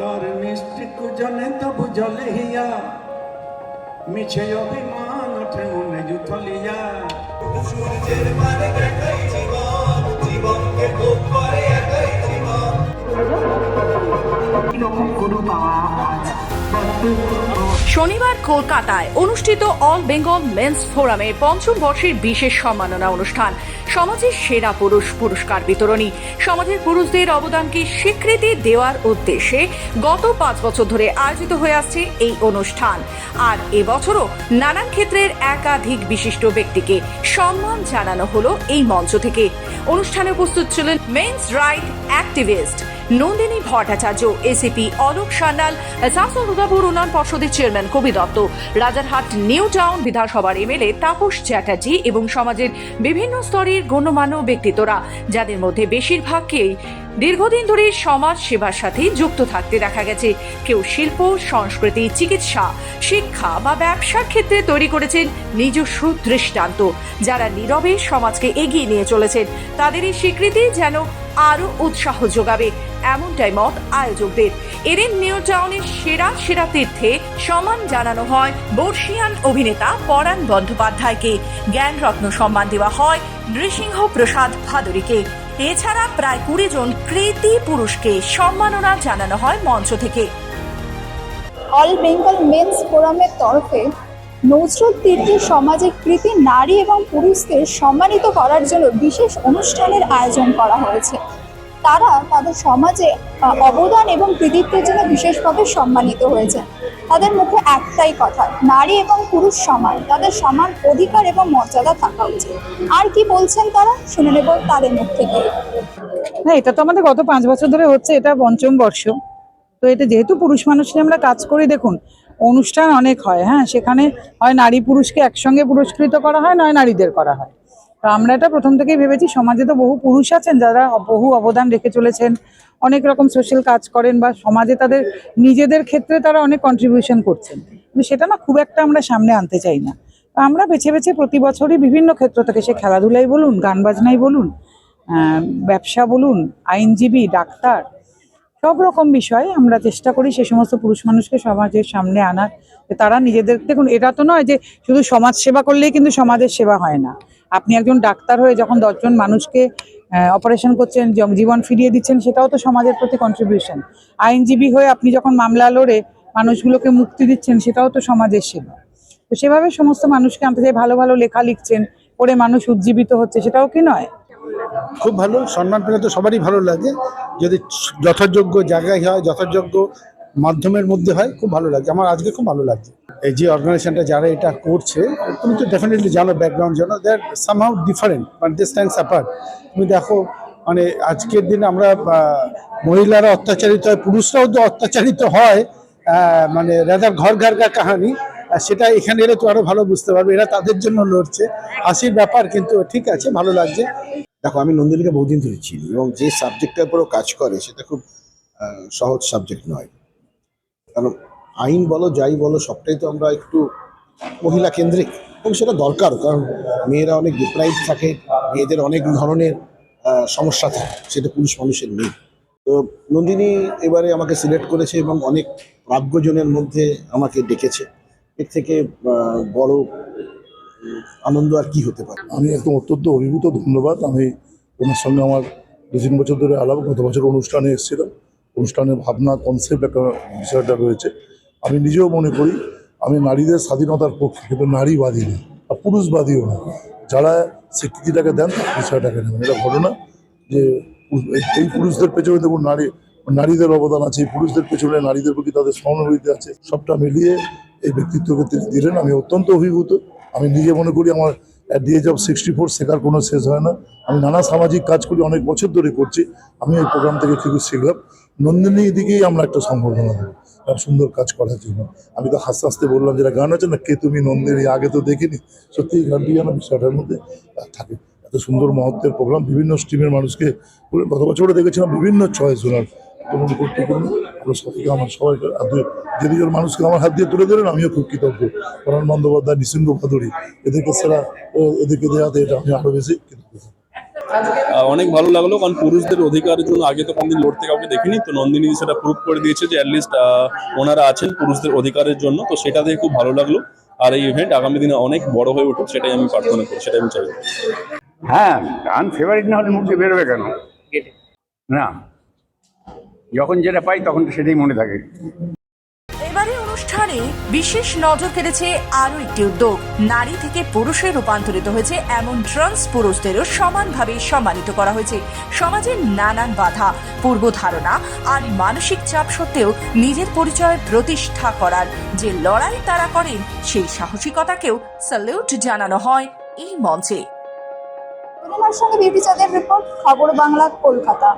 তোর মিষ্টি কুজনে তবু জলে হিয়া। মিছে অভিমান ওঠে মনে জুথলিয়া। সূর্যের মানে একাই জীবন জীবনকে ভোগ করে একাই জীবন শনিবার কলকাতায় অনুষ্ঠিত অল বেঙ্গল মেন্স ফোরামের পঞ্চম বর্ষের বিশেষ সম্মাননা অনুষ্ঠান। সমাজের সেরা পুরুষ পুরস্কার বিতরণী। সমাজের পুরুষদের অবদানকে স্বীকৃতি দেওয়ার উদ্দেশ্যে গত পাঁচ বছর ধরে আয়োজিত হয়ে আসছে এই অনুষ্ঠান। আর এবছরও নানান ক্ষেত্রের একাধিক বিশিষ্ট ব্যক্তিকে সম্মান জানানো হলো এই মঞ্চ থেকে। অনুষ্ঠানে উপস্থিত ছিলেন men's right activist Nandini Bhattacharya ACP Alok Sanyal শাসন উদাপুর উন্নয়ন পর্ষদের chairman Kabi Dutta, Rajarhat new town বিধানসভার এমএলএ তাপস চ্যাটার্জি এবং সমাজের বিভিন্ন স্তরের গণ্যমান্য ব্যক্তিত্বরা, যাদের মধ্যে বেশিরভাগকেই দীর্ঘদিন ধরে সমাজ সেবার সাথে যুক্ত থাকতে দেখা গেছে। কেউ শিল্প, সংস্কৃতি, চিকিৎসা, শিক্ষা বা ব্যবসার ক্ষেত্রে তৈরি করেছেন নিজস্ব দৃষ্টান্ত। যারা নীরবে সমাজকে এগিয়ে নিয়ে চলেছেন, তাদের এই স্বীকৃতি যেন আরও উৎসাহ যোগাবে। এমনটাই মত আয়োজকদের। এদিন নিউ টাউনের সেরা সেরা তীর্থে সম্মান জানানো হয় বর্ষিয়ান অভিনেতা পরাণ বন্দ্যোপাধ্যায়কে। জ্ঞানরত্ন সম্মান দেওয়া হয় নৃসিংহ প্রসাদ ভাদুরীকে। এছাড়া প্রায় কুড়ি জন কৃতি পুরুষকে সম্মাননা জানানো হয় মঞ্চ থেকে। অল বেঙ্গল মেন্স ফোরামের তরফে নজরুল তীর্থের সমাজে কৃতি নারী এবং পুরুষদের সম্মানিত করার জন্য বিশেষ অনুষ্ঠানের আয়োজন করা হয়েছে। তারা তাদের সমাজে অবদান এবং কৃতিত্বের জন্য বিশেষভাবে সম্মানিত হয়েছে তাদের মুখে একটাই কথা, নারী এবং পুরুষ সমান। তাদের সমান অধিকার এবং মর্যাদা থাকা উচিত। আর কি বলছেন তারা? শুনে নেব তাদের মুখ থেকে। হ্যাঁ এটা তো আমাদের গত পাঁচ বছর ধরে হচ্ছে, এটা পঞ্চম বর্ষ। তো এটা যেহেতু পুরুষ মানুষ নিয়ে আমরা কাজ করি, দেখুন, অনুষ্ঠান অনেক হয় হ্যাঁ? সেখানে হয় নারী পুরুষকে একসঙ্গে পুরস্কৃত করা হয়, নয় নারীদের করা হয়। তো আমরা এটা প্রথম থেকেই ভেবেছি, সমাজে তো বহু পুরুষ আছেন যারা বহু অবদান রেখে চলেছেন, অনেক রকম সোশ্যাল কাজ করেন বা সমাজে তাদের নিজেদের ক্ষেত্রে তারা অনেক কন্ট্রিবিউশন করছেন। কিন্তু সেটা না খুব একটা আমরা সামনে আনতে চাই না। তো আমরা বেছে বেছে প্রতি বছরই বিভিন্ন ক্ষেত্র থেকে সে খেলাধুলাই বলুন, গান বাজনাই বলুন ব্যবসা বলুন, আইনজীবী, ডাক্তার, সব রকম বিষয়ে আমরা চেষ্টা করি সে সমস্ত পুরুষ মানুষকে সমাজের সামনে আনার। তারা নিজেদের, দেখুন, এটা তো নয় যে শুধু সমাজ সেবা করলেই কিন্তু সমাজের সেবা হয় না। আপনি একজন ডাক্তার হয়ে যখন দশজন মানুষকে অপারেশন করছেন জীবন ফিরিয়ে দিচ্ছেন, সেটাও তো সমাজের প্রতি কন্ট্রিবিউশন আইনজীবী হয়ে আপনি যখন মামলা লড়ে মানুষগুলোকে মুক্তি দিচ্ছেন, সেটাও তো সমাজের সেবা। তো সেভাবে সমস্ত মানুষকে আনতে চাই, ভালো ভালো লেখা লিখছেন, পড়ে মানুষ উজ্জীবিত হচ্ছে, সেটাও কি নয়? খুব ভালো, সম্মান পেলে তো সবারই ভালো লাগে। যদি যথাযোগ্য জায়গায় হয়, যথাযোগ্য মাধ্যমের মধ্যে হয়, খুব ভালো লাগে। আমার আজকে খুব ভালো লাগছে এই যে অর্গানাইজেশনটা যারা এটা করছে, তুমি তো ডেফিনেটলি জানো ব্যাকগ্রাউন্ড জানো they are somehow different but they stands apart তুমি দেখো মানে আজকের দিনে আমরা মহিলারা অত্যাচারিত হয়, পুরুষরাও তো অত্যাচারিত হয় মানে রাজার ঘর ঘর ঘর কাহানি। সেটা এখানে এলে তো আরও ভালো বুঝতে পারবে, এরা তাদের জন্য লড়ছে। হাসির ব্যাপার কিন্তু ঠিক আছে, ভালো লাগছে। দেখো, আমি নন্দিনীকে বহুদিন ধরে চিনি এবং যে সাবজেক্টের উপরও কাজ করে, সেটা খুব সহজ সাবজেক্ট নয়। কারণ আইন বলো, যাই বলো, সবটাই তো আমরা একটু মহিলা কেন্দ্রিক। এবং সেটা দরকার, কারণ মেয়েরা অনেক ডিপ্রাইভ থাকে, মেয়েদের অনেক ধরনের সমস্যা থাকে, সেটা পুরুষ মানুষের নেই। তো নন্দিনী এবারে আমাকে সিলেক্ট করেছে এবং অনেক প্রাজ্ঞজনের মধ্যে আমাকে ডেকেছে। এর থেকে বড় আনন্দ আর কি হতে পারে? আমি একদম অত্যন্ত অভিভূত, ধন্যবাদ। আমি ওনার সঙ্গে আমার দু তিন বছর ধরে আলাপ, গত বছর অনুষ্ঠানে এসেছিলাম। অনুষ্ঠানের ভাবনা কনসেপ্ট একটা বিষয়টা রয়েছে। আমি নিজেও মনে করি, আমি নারীদের স্বাধীনতার পক্ষে, কিন্তু নারীবাদী না আর পুরুষবাদীও না যারা স্বীকৃতিটাকে দেন, বিষয়টাকে নেবেন এটা ঘটনা যে এই- পুরুষদের পেছনে দেখুন, নারী, নারীদের অবদান আছে পুরুষদের পেছনে নারীদের প্রতি তাদের সহানুভূতি আছে। সবটা মিলিয়ে এই ব্যক্তিত্বকে তিনি দিলেন। আমি অত্যন্ত অভিভূত। আমি নিজে মনে করি, আমার at the age of sixty four শেখার কোনো শেষ হয় না। আমি নানা সামাজিক কাজ করি, অনেক বছর ধরে করছি। আমি এই প্রোগ্রাম থেকে কিছু শিখলাম। নন্দিনী দিকেই আমরা একটা সম্বর্ধনা দেবো সুন্দর কাজ করার জন্য। আমি তো হাসতে হাসতে বললাম যেটা গান আছে না? কে তুমি নন্দিনী? আগে তো দেখিনি। সত্যি এই গানটি যেন বিষয়টার মধ্যে থাকে। এত সুন্দর মহত্বের প্রোগ্রাম বিভিন্ন স্ট্রিমের মানুষকে গত বছরে দেখেছিলাম, বিভিন্ন চয়েস ওনার তরুণ গুরুত্বপূর্ণ আমরা সবাইকে আমার সবাইকে। হাত দিয়ে যে দুজন মানুষকে আমার হাত দিয়ে তুলে দিলেন আমিও খুব কৃতজ্ঞ। করণ বন্দ্যোপাধ্যায় নিসিংহ ভাদুরী এদেরকে সেরা ও এদেরকে দেওয়াতে এটা আমি আরও বেশি কৃতজ্ঞ। অনেক ভালো লাগল কারণ পুরুষদের অধিকারের জন্য আগে তো কোনদিন লড়তে কাউকে দেখিনি তো নন্দিনী সেটা প্রুভ করে দিয়েছে যে অ্যাটলিস্ট ওনারা আছেন পুরুষদের অধিকারের জন্য তো সেটা দেখে খুব ভালো লাগল। আর এই ইভেন্ট আগামী দিনে অনেক বড় হয়ে উঠুক সেটাই আমি প্রার্থনা করি সেটাই আমি চাই। হ্যাঁ গান ফেভারিট না হলে মুখে বেরোবে কেন? না। যখন যেটা পাই তখন সেটাই মনে থাকে। এবারে অনুষ্ঠানে বিশেষ নজর কেড়েছে আরও একটি উদ্যোগ। নারী থেকে পুরুষে রূপান্তরিত হয়েছে এমন ট্রান্স পুরুষদেরও সমানভাবে সম্মানিত করা হয়েছে। সমাজের নানান বাধা পূর্ব ধারণা আর মানসিক চাপ সত্ত্বেও নিজের পরিচয় প্রতিষ্ঠা করার যে লড়াই তারা করেন সেই সাহসিকতাকেও স্যালিউট জানানো হয় এই মঞ্চে। সঙ্গে বিউটি চাঁদের রিপোর্ট খবর বাংলা কলকাতা।